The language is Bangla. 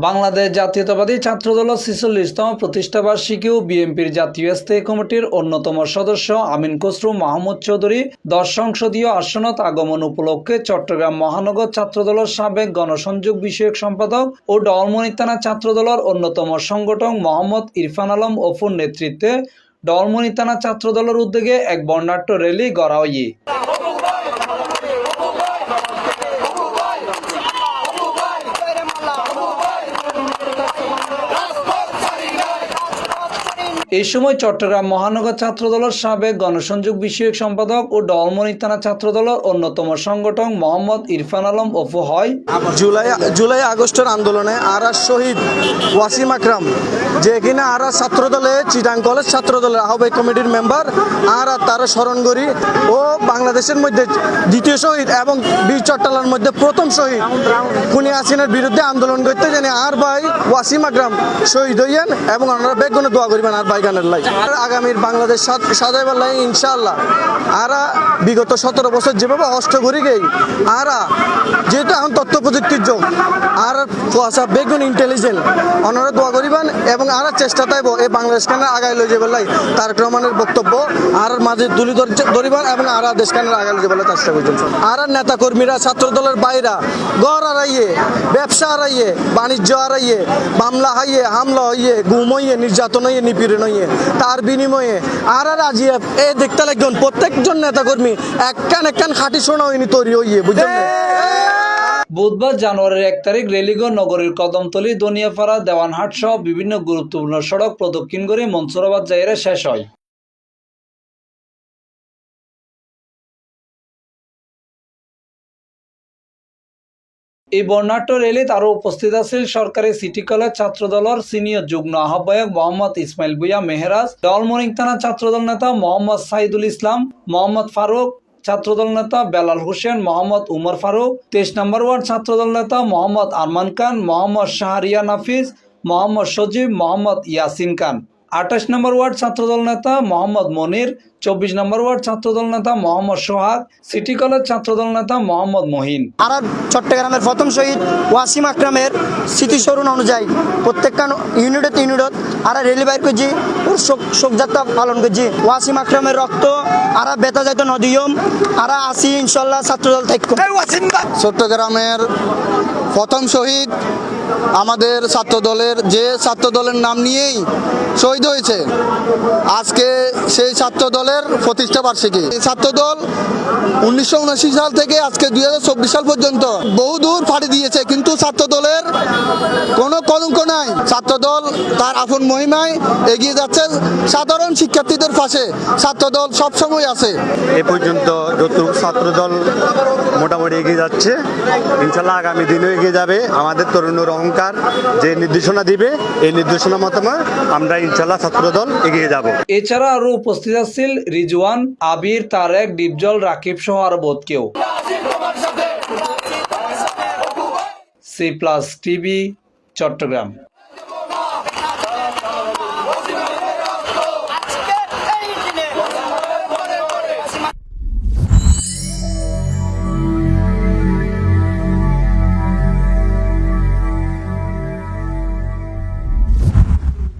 বাংলাদেশ জাতীয়তাবাদী ছাত্রদল ছিচল্লিশতম ও বিএনপির জাতীয় স্থায়ী কমিটির অন্যতম সদস্য আমিন খসরু মাহমুদ চৌধুরী দশ সংসদীয় আসনত আগমন উপলক্ষে চট্টগ্রাম মহানগর ছাত্রদলের সাবেক গণসংযোগ বিষয়ক সম্পাদক ও ডলমনি থানা ছাত্রদলের অন্যতম সংগঠক মোহাম্মদ ইরফান আলম অফুর নেতৃত্বে ডলমনি থানা ছাত্রদলের উদ্যোগে এক বর্ণাঢ্য র্যালি গড়া এই সময় চট্টগ্রাম মহানগর ছাত্রদলের সাবেক গণসংযোগ বিষয়ক সম্পাদক ও ডলমনি থানা ছাত্রদলের অন্যতম সংগঠন মোহাম্মদ ইরফান আলম অফু হয়। জুলাই জুলাই আগস্টের আন্দোলনে আর শহীদ ওয়াসিম আকরাম যে কিনা আরা ছাত্র দলে চিটাং কলেজ ছাত্র দলের আহ্বায়ক কমিটির মেম্বার, আর আর তারা স্মরণ করি ও বাংলাদেশের মধ্যে দ্বিতীয় শহীদ এবং বীর চট্টলার মধ্যে প্রথম শহীদ। খুনি হাসিনার বিরুদ্ধে আন্দোলন করতে জানি আর ভাই ওয়াসিম আকরাম শহীদ হইয়েন এবং ওনারা বেগুনে দোয়া করিবেন আর ভাই গানের লাই আর আগামীর বাংলাদেশ সাজ- সাজাইবার লাই ইনশাআল্লাহ। আরা বিগত সতেরো বছর যেভাবে অষ্ট গেই, আরা যেহেতু এখন তথ্য প্রযুক্তির যোগ আর কুয়াশা বেগুন ইন্টেলিজেন্ট ওনারা দোয়া করিবেন এবং আর চেষ্টা তাইব, এই বাংলাদেশ খানে আগাই লই যাবার লাই? রহমানের বক্তব্য, আর মাঝে তুলি ধর- ধরিবেন এবং আর দেশ খানের আগাই লই লাই চেষ্টা করছেন। আর নেতা কর্মীরা ছাত্র দলের বাইরা, গড় আড়াইয়ে ব্যবসা আড়াইয়ে বাণিজ্য আড়াইয়ে মামলা হাইয়ে, হামলা হইয়ে, গুম হইয়ে, নির্যাতন হইয়ে, নিপীড়ন হইয়ে, তার বিনিময়ে আর আর আজিয়ে এ দেখতে লাগবেন প্রত্যেকজন নেতা কর্মী একখান একখান খাটি শোনা হয়নি তৈরি হইয়ে, বুঝলেন? বুধবার জানুয়ারির এক তারিখ রেলিগঞ্জ নগরীর কদমতলী, দনিয়াপাড়া, দেওয়ানহাট সহ বিভিন্ন গুরুত্বপূর্ণ সড়ক প্রদক্ষিণ করে মনসুরাবাদ জায়গায় শেষ হয়। এই বর্ণাঢ্য র্যালিত আরও উপস্থিত আছেন সরকারি সিটি কলেজ ছাত্রদলের সিনিয়র যুগ্ম আহ্বায়ক মোহাম্মদ ইসমাইল ভুইয়া মেহরাজ ডলমনিং থানা ছাত্রদল নেতা মোহাম্মদ সাইদুল ইসলাম, মোহাম্মদ ফারুক ছাত্রদল নেতা বেলাল হোসেন, মোহাম্মদ উমর ফারুক, তেইশ নম্বর ওয়ার্ড ছাত্রদল নেতা মোহাম্মদ আরমান খান, মোহাম্মদ শাহরিয়া নাফিজ মোহাম্মদ সজীব, মোহাম্মদ ইয়াসিন খান। আঠাশ নম্বর ওয়ার্ড ছাত্রদল নেতা মোহাম্মদ মনির চব্বিশ নম্বর ওয়ার্ড ছাত্রদল নেতা মোহাম্মদ সোহাগ সিটি কলেজ ছাত্রদল নেতা মোহাম্মদ মহিন। আর চট্টগ্রামের প্রথম শহীদ ওয়াসিম আকরামের স্মৃতিস্মরণ অনুযায়ী প্রত্যেকটা ইউনিটত ইউনিটত আর রেলি বাইর করছি ওর শোক শোকযাত্রা পালন করছি। ওয়াসিম আকরামের রক্ত আর বেতা যাইত নদীয়ম আর আসি ইনশাল্লাহ ছাত্রদল থাকব চট্টগ্রামের প্রথম শহীদ আমাদের ছাত্র দলের যে ছাত্র দলের নাম নিয়েই শহীদ হয়েছে। আজকে সেই ছাত্র দলের প্রতিষ্ঠা বার্ষিকী। এই ছাত্র দল উনিশশো সাল থেকে আজকে দুই সাল পর্যন্ত বহু দূর ফাড়ি দিয়েছে, কিন্তু ছাত্র দলের কোনো কলঙ্ক নাই। ছাত্র দল তার আপন মহিমায় এগিয়ে যাচ্ছে। সাধারণ শিক্ষার্থীদের পাশে ছাত্র দল সবসময় আছে। এ পর্যন্ত যতটুকু ছাত্রদল মোটামুটি এগিয়ে যাচ্ছে, ইনশাল্লাহ আগামী দিনেও এগিয়ে যাবে। আমাদের তরুণের অহংকার যে নির্দেশনা দিবে, এই নির্দেশনা মতামত আমরা ইনশাল্লাহ ছাত্রদল এগিয়ে যাব। এছাড়া আরও উপস্থিত আছেন রিজওয়ান, আবির, তারেক, ডিপজল, রাকিব সহ আর বোধ কেউ। C plus TV Chattogram.